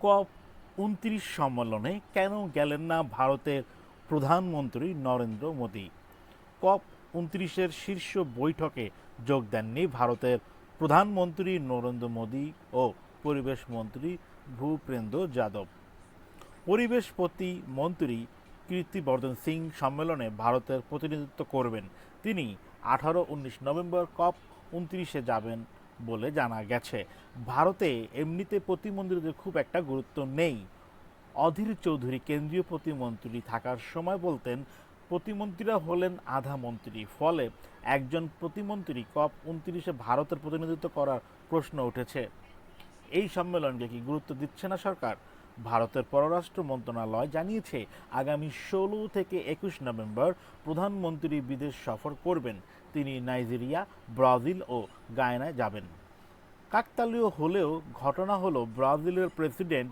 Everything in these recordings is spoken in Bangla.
কপ উনত্রিশ সম্মেলনে কেন গেলেন না ভারতের প্রধানমন্ত্রী নরেন্দ্র মোদী? কপ উনত্রিশের শীর্ষ বৈঠকে যোগ দেননি ভারতের প্রধানমন্ত্রী নরেন্দ্র মোদী ও পরিবেশ মন্ত্রী ভূপেন্দ্র যাদব। পরিবেশ প্রতিমন্ত্রী কীর্তিবর্ধন সিং সম্মেলনে ভারতের প্রতিনিধিত্ব করবেন। তিনি আঠারো উনিশ নভেম্বর কপ উনত্রিশে যাবেন বলে জানা গেছে। ভারতে এমনিতে প্রতিমন্ত্রীদের খুব একটা গুরুত্ব নেই। অধীর চৌধুরী কেন্দ্রীয় প্রতিমন্ত্রী থাকার সময় বলতেন, প্রতিমন্ত্রীরা হলেন আধা মন্ত্রী। ফলে একজন প্রতিমন্ত্রী কপ উনত্রিশে ভারতের প্রতিনিধিত্ব করার প্রশ্ন উঠেছে। এই সম্মেলনকে কি গুরুত্ব দিচ্ছে না সরকার? ভারতের পররাষ্ট্র মন্ত্রণালয় জানিয়েছে, আগামী ষোলো থেকে একুশ নভেম্বর প্রধানমন্ত্রী বিদেশ সফর করবেন। তিনি নাইজেরিয়া, ব্রাজিল ও গায়নায় যাবেন। কাকতালীয় হলেও ঘটনা হলো ব্রাজিলের প্রেসিডেন্ট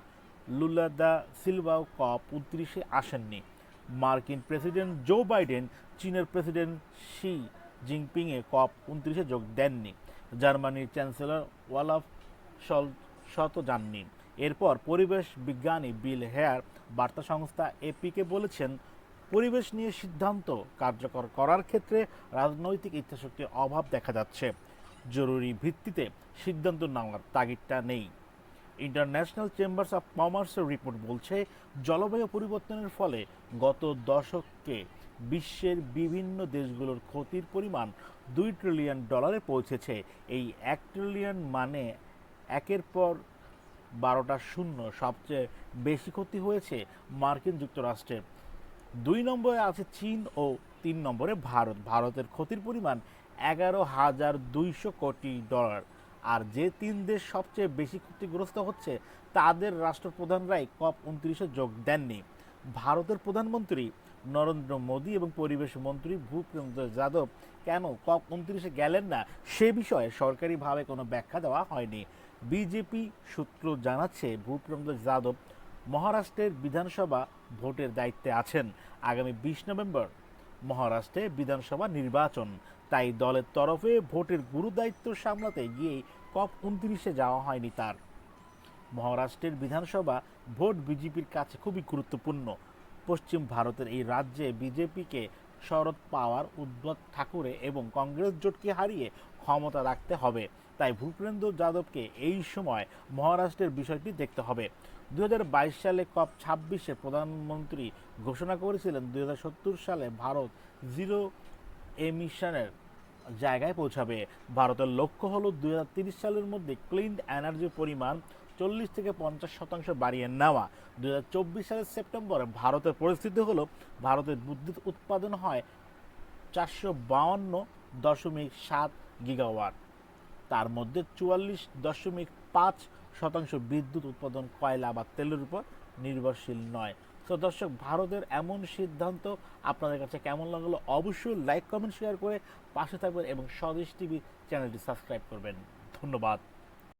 লুলা দা সিলভাও কপ উনত্রিশে আসেননি। মার্কিন প্রেসিডেন্ট জো বাইডেন চীনের প্রেসিডেন্ট শি জিনপিংয়ে কপ উনত্রিশে যোগ দেননি। জার্মানির চ্যান্সেলর ওয়ালাফ সল শত যাননি। এরপর পরিবেশ বিজ্ঞানী বিল হেয়ার বার্তা সংস্থা এপিকে বলেছেন, পরিবেশ নিয়ে সিদ্ধান্ত কার্যকর করার ক্ষেত্রে রাজনৈতিক ইচ্ছাশক্তির অভাব দেখা যাচ্ছে। জরুরি ভিত্তিতে সিদ্ধান্ত নেওয়ার তাগিদটা নেই। ইন্টারন্যাশনাল চেম্বার্স অফ কমার্সের রিপোর্ট বলছে, জলবায়ু পরিবর্তনের ফলে গত দশকে বিশ্বের বিভিন্ন দেশগুলোর ক্ষতির পরিমাণ দুই ট্রিলিয়ন ডলারে পৌঁছেছে। এই এক ট্রিলিয়ন মানে একের পর বারোটা শূন্য। সবচেয়ে বেশি ক্ষতি হয়েছে মার্কিন যুক্তরাষ্ট্রের দুই নম্বরে আছে চীন ও তিন নম্বরে ভারত। ভারতের ক্ষতির পরিমাণ এগারো হাজার দুইশো কোটি ডলার। আর যে তিন দেশ সবচেয়ে বেশি ক্ষতিগ্রস্ত হচ্ছে, তাদের রাষ্ট্রপ্রধানরাই কপ উনত্রিশে যোগ দেননি। ভারতের প্রধানমন্ত্রী নরেন্দ্র মোদী এবং পরিবেশ মন্ত্রী ভূপেন্দ্র যাদব কেন কপ উনত্রিশে গেলেন না, সে বিষয়ে সরকারিভাবে কোনো ব্যাখ্যা দেওয়া হয়নি। বিজেপি সূত্র জানাচ্ছে, ভূপেন্দ্র যাদব মহারাষ্ট্রের বিধানসভা ভোটের দায়িত্বে আছেন। আগামী বিশ নভেম্বর মহারাষ্ট্রে বিধানসভা নির্বাচন। তাই দলের তরফে ভোটের গুরু দায়িত্ব সামলাতে গিয়েই কপ উনত্রিশে যাওয়া হয়নি তার। মহারাষ্ট্রের বিধানসভা ভোট বিজেপির কাছে খুবই গুরুত্বপূর্ণ। পশ্চিম ভারতের এই রাজ্যে বিজেপিকে শরদ পাওয়ার, উদ্ধব ঠাকুরে এবং কংগ্রেস জোটকে হারিয়ে ক্ষমতা রাখতে হবে। তাই ভূপেন্দ্র যাদবকে এই সময় মহারাষ্ট্রের বিষয়টি দেখতে হবে। দুই হাজার বাইশ সালে কপ ছাব্বিশে প্রধানমন্ত্রী ঘোষণা করেছিলেন দু হাজার সত্তর সালে ভারত জিরো এমিশনের জায়গায় পৌঁছাবে। ভারতের লক্ষ্য হলো দুই সালের মধ্যে ক্লিন এনার্জির পরিমাণ চল্লিশ থেকে পঞ্চাশ শতাংশ বাড়িয়ে নেওয়া। দুই হাজার চব্বিশ সালের সেপ্টেম্বরে ভারতের পরিস্থিতি হলো ভারতের বিদ্যুৎ উৎপাদন হয় চারশো বাউন্ন দশমিক সাত গিগাওয়াট। তার মধ্যে চুয়াল্লিশ দশমিক পাঁচ শতাংশ বিদ্যুৎ উৎপাদন কয়লা বা তেলের উপর নির্ভরশীল নয়। তো দর্শক, ভারতের এমন সিদ্ধান্ত আপনাদের কাছে কেমন লাগল? অবশ্যই লাইক কমেন্ট শেয়ার করে পাশে থাকবেন এবং স্বদেশ টিভি চ্যানেলটি সাবস্ক্রাইব করবেন। ধন্যবাদ।